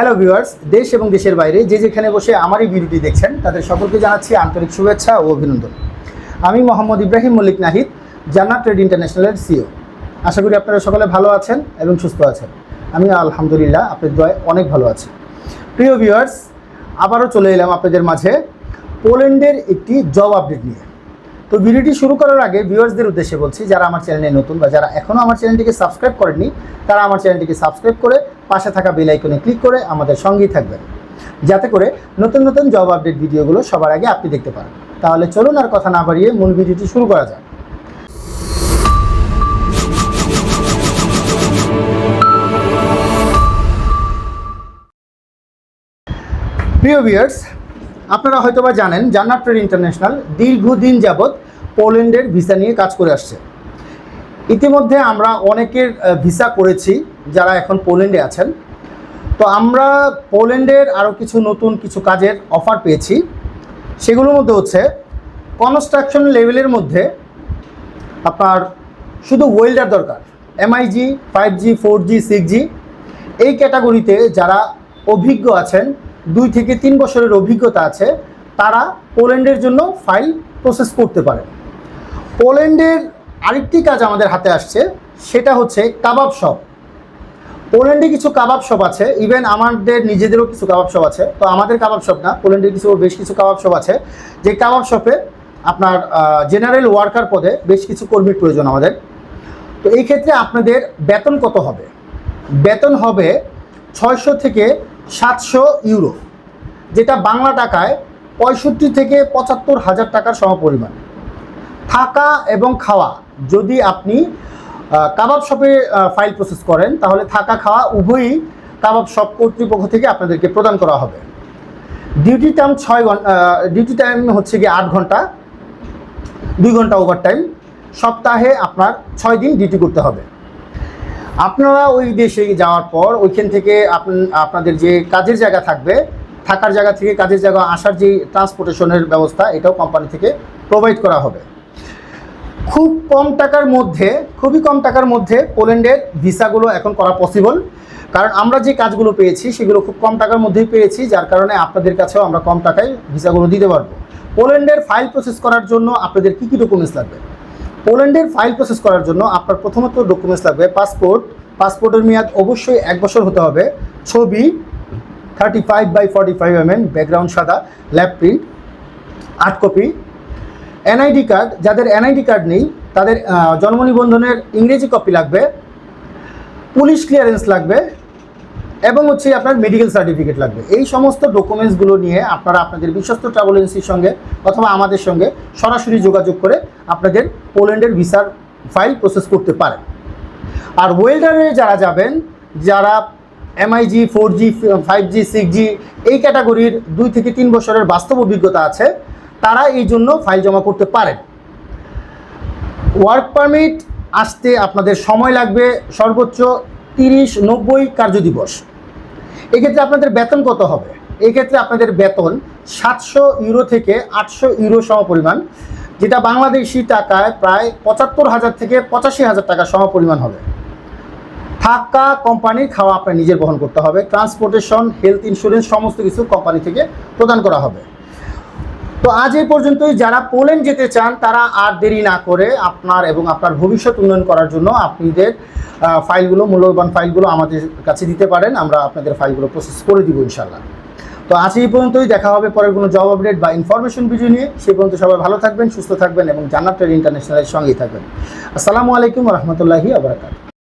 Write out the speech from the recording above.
Hello viewers দেশ এবং দেশের বাইরে যে যেখানে বসে আমার এই ভিডিওটি দেখছেন, তাদের সকলকে জানাচ্ছি আন্তরিক শুভেচ্ছা ও অভিনন্দন। আমি মোহাম্মদ ইব্রাহিম মল্লিক নাহিদ, জান্নাত ট্রেড ইন্টারন্যাশনালের সিও আশা করি আপনারা সকলে ভালো আছেন এবং সুস্থ আছেন। আমি আলহামদুলিল্লাহ আপনাদের দয় অনেক ভালো আছি। প্রিয় ভিউয়ার্স আবারও চলে এলাম আপনাদের মাঝে পোল্যান্ডের একটি জব আপডেট নিয়ে। তো ভিডিওটি শুরু করার আগে ভিউয়ার্সদের উদ্দেশ্যে বলছি, যারা আমার চ্যানেলে নতুন বা যারা এখনও আমার চ্যানেলটিকে সাবস্ক্রাইব করেননি, তারা আমার চ্যানেলটিকে সাবস্ক্রাইব করে পাশে থাকা বেল আইকনে ক্লিক করে আমাদের সঙ্গেই থাকবেন। যাতে করে নতুন নতুন জব আপডেট ভিডিওগুলো সবার আগে আপনি দেখতে পারেন। তাহলে চলুন আর কথা না বাড়িয়ে মূল ভিডিওটি শুরু করা যাক। প্রিয় ভিউয়ার্স আপনারা হয়তোবা জানেন জান্নাত ট্রেড ইন্টারন্যাশনাল দীর্ঘদিন যাবৎ পোল্যান্ডের ভিসা নিয়ে কাজ করে আসছে। ইতিমধ্যে আমরা অনেকের ভিসা করেছি যারা এখন পোল্যান্ডে আছেন। তো আমরা পোল্যান্ডের আরও কিছু নতুন কিছু কাজের অফার পেয়েছি। সেগুলোর মধ্যে হচ্ছে কনস্ট্রাকশন লেভেলের মধ্যে আপনার শুধু ওয়েল্ডার দরকার MIG five G four G six G এই ক্যাটাগরিতে যারা অভিজ্ঞ আছেন, দুই থেকে তিন বছরের অভিজ্ঞতা আছে, তারা পোল্যান্ডের জন্য ফাইল প্রসেস করতে পারে পোল্যান্ডের আরেকটি কাজ আমাদের হাতে আসছে, সেটা হচ্ছে কাবাব শপ। পোল্যান্ডে কিছু কাবাব শপ আছে ইভেন আমাদের নিজেদেরও কিছু কাবাব শপ আছে, তো আমাদের কাবাব শপ না, পোল্যান্ডের কিছু বেশ কিছু কাবাব শপ আছে, যে কাবাব শপে আপনার জেনারেল ওয়ার্কার পদে বেশ কিছু কর্মীর প্রয়োজন আমাদের। তো এই ক্ষেত্রে আপনাদের বেতন কত হবে? বেতন হবে ছয়শো থেকে সাতশো ইউরো, যেটা বাংলা টাকায় পঁয়ষট্টি থেকে পঁচাত্তর হাজার টাকার সমপরিমাণ। থাকা এবং খাওয়া। যদি আপনি কাবাব শপে ফাইল প্রসেস করেন, তাহলে থাকা খাওয়া উভয়ই কাবাব শপ কর্তৃপক্ষ থেকে আপনাদেরকে প্রদান করা হবে। ডিউটি টাইম ছয় ঘণ্টা ডিউটি টাইম হচ্ছে গিয়ে আট ঘণ্টা, দুই ঘণ্টা ওভার টাইম সপ্তাহে আপনার ছয় দিন ডিউটি করতে হবে। আপনারা ওই দেশে যাওয়ার পর, ওইখান থেকে আপন- আপনাদের যে কাজের জায়গা থাকবে, থাকার জায়গা থেকে কাজের জায়গা আসার যে ট্রান্সপোর্টেশনের ব্যবস্থা, এটাও কোম্পানি থেকে প্রোভাইড করা হবে। খুব কম টাকার মধ্যে, খুবই কম টাকার মধ্যে পোল্যান্ডের ভিসাগুলো এখন করা পসিবল কারণ আমরা যে কাজগুলো পেয়েছি, সেগুলো খুব কম টাকার মধ্যেই পেয়েছি, যার কারণে আপনাদের কাছেও আমরা কম টাকায় ভিসাগুলো দিতে পারব। পোল্যান্ডের ফাইল প্রসেস করার জন্য আপনাদের কী কী ডকুমেন্টস লাগবে? পোল্যান্ডের ফাইল প্রসেস করার জন্য আপনার প্রথমত ডকুমেন্টস লাগবে পাসপোর্ট পাসপোর্টের মেয়াদ অবশ্যই এক বছর হতে হবে। ছবি thirty five by forty five M background সাদা ল্যাব প্রিন্ট আট কপি এনআইডি কার্ড যাদের এনআইডি কার্ড নেই, তাদের জন্ম নিবন্ধনের ইংরেজি কপি লাগবে পুলিশ ক্লিয়ারেন্স লাগবে, এবং হচ্ছে আপনার মেডিকেল সার্টিফিকেট লাগবে। এই সমস্ত ডকুমেন্টসগুলো নিয়ে আপনারা আপনাদের বিশ্বস্ত ট্রাভেল এজেন্সির সঙ্গে অথবা আমাদের সঙ্গে সরাসরি যোগাযোগ করে আপনাদের পোল্যান্ডের ভিসার ফাইল প্রসেস করতে পারেন। আর ওয়েল্ডারে যারা যাবেন, যারা MIG four G five G six G এই ক্যাটাগরির দুই থেকে তিন বছরের বাস্তব অভিজ্ঞতা আছে তারা এই জন্য ফাইল জমা করতে পারেন ওয়ার্ক পারমিট আসতে আপনাদের সময় লাগবে সর্বোচ্চ তিরিশ নব্বই কার্যদিবস এক্ষেত্রে আপনাদের বেতন কত হবে? এক্ষেত্রে আপনাদের বেতন সাতশো ইউরো থেকে আটশো ইউরো সমপরিমাণ, যেটা বাংলাদেশি টাকায় প্রায় পঁচাত্তর হাজার থেকে পঁচাশি হাজার টাকা সমপরিমাণ হবে। থাকা কোম্পানির খাওয়া আপনার নিজের বহন করতে হবে। ট্রান্সপোর্টেশন, হেলথ ইন্স্যুরেন্স, সমস্ত কিছু কোম্পানি থেকে প্রদান করা হবে। তো আজ এই পর্যন্তই। যারা পোল্যান্ড যেতে চান, তারা আর দেরি না করে আপনার এবং আপনার ভবিষ্যৎ উন্নয়ন করার জন্য আপনাদের ফাইলগুলো, মূল্যবান ফাইলগুলো আমাদের কাছে দিতে পারেন। আমরা আপনাদের ফাইলগুলো প্রসেস করে দিব ইনশাল্লাহ তো আজ এই পর্যন্তই। দেখা হবে পরের কোনো জব আপডেট বা ইনফরমেশন ভিডিও নিয়ে। সেই পর্যন্ত সবাই ভালো থাকবেন, সুস্থ থাকবেন এবং জান্নাত ট্রেড ইন্টারন্যাশনালের সঙ্গেই থাকবেন। আসসালামু আলাইকুম রহমতুল্লাহি আবরাকাত